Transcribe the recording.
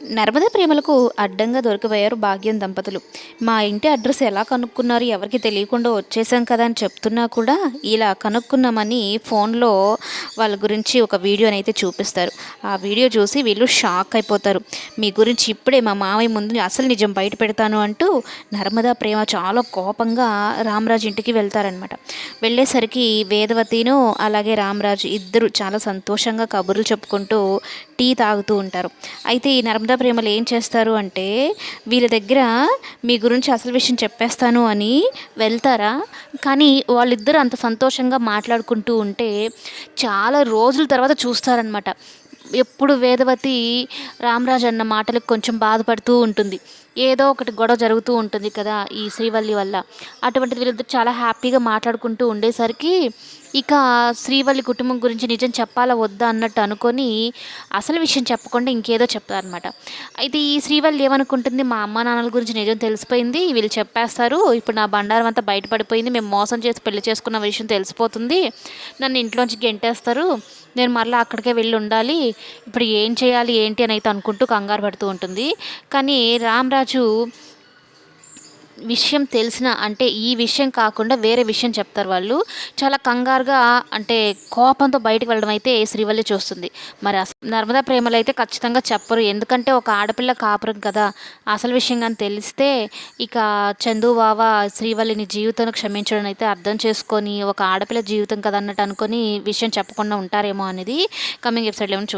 నర్మదా ప్రేమలకు అడ్డంగా దొరికిపోయారు భాగ్యం దంపతులు. మా ఇంటి అడ్రస్ ఎలా కనుక్కున్నారు ఎవరికి తెలియకుండా వచ్చేసాం కదా అని చెప్తున్నా కూడా ఇలా కనుక్కున్నామని ఫోన్లో వాళ్ళ గురించి ఒక వీడియోని అయితే చూపిస్తారు. ఆ వీడియో చూసి వీళ్ళు షాక్ అయిపోతారు. మీ గురించి ఇప్పుడే మా మామయ్య ముందు అసలు నిజం బయట పెడతాను అంటూ నర్మదా ప్రేమ చాలా కోపంగా రామరాజు ఇంటికి వెళ్తారనమాట వెళ్ళేసరికి వేదవతిను అలాగే రామరాజు ఇద్దరు చాలా సంతోషంగా కబుర్లు చెప్పుకుంటూ టీ తాగుతూ ఉంటారు. అయితే ఈ నర్మ నర్మదా ప్రేమలు ఏం చేస్తారు అంటే వీళ్ళ దగ్గర మీ గురించి అసలు విషయం చెప్పేస్తాను అని వెళ్తారా? కానీ వాళ్ళిద్దరూ అంత సంతోషంగా మాట్లాడుకుంటూ ఉంటే చాలా రోజుల తర్వాత చూస్తారనమాట ఎప్పుడు వేదవతి రామరాజు అన్న మాటలకు కొంచెం బాధపడుతూ ఉంటుంది. ఏదో ఒకటి గొడవ జరుగుతూ ఉంటుంది కదా ఈ శ్రీవల్లి వల్ల. అటువంటిది వీళ్ళిద్దరు చాలా హ్యాపీగా మాట్లాడుకుంటూ ఉండేసరికి ఇక శ్రీవల్లి కుటుంబం గురించి నిజం చెప్పాలా వద్దా అన్నట్టు అనుకొని అసలు విషయం చెప్పకుండా ఇంకేదో చెప్తారనమాట అయితే ఈ శ్రీవల్లి ఏమనుకుంటుంది? మా అమ్మ నాన్నల గురించి నిజం తెలిసిపోయింది వీళ్ళు చెప్పేస్తారు. ఇప్పుడు నా బండారం అంతా బయటపడిపోయింది మేము మోసం చేసి పెళ్ళి చేసుకున్న విషయం తెలిసిపోతుంది. నన్ను ఇంట్లోంచి గెంటేస్తారు. నేను మళ్ళీ అక్కడికే వెళ్ళి ఉండాలి. ఇప్పుడు ఏం చేయాలి ఏంటి అని అయితే అనుకుంటూ కంగారు పడుతూ ఉంటుంది. కానీ రామ్రాజ్ విషయం తెలిసిన అంటే ఈ విషయం కాకుండా వేరే విషయం చెప్తారు వాళ్ళు. చాలా కంగారుగా అంటే కోపంతో బయటకు వెళ్ళడం అయితే శ్రీవల్లి చూస్తుంది. మరి అసలు నర్మదా ప్రేమలు అయితే ఖచ్చితంగా చెప్పరు. ఎందుకంటే ఒక ఆడపిల్ల కాపురం కదా. అసలు విషయం కానీ తెలిస్తే ఇక చందు బావ శ్రీవల్లిని జీవితాన్ని క్షమించడం అయితే అర్థం చేసుకొని ఒక ఆడపిల్ల జీవితం కదా అన్నట్టు అనుకొని విషయం చెప్పకుండా ఉంటారేమో అనేది కమింగ్ ఎపిసోడ్లో ఏమో చూద్దాం.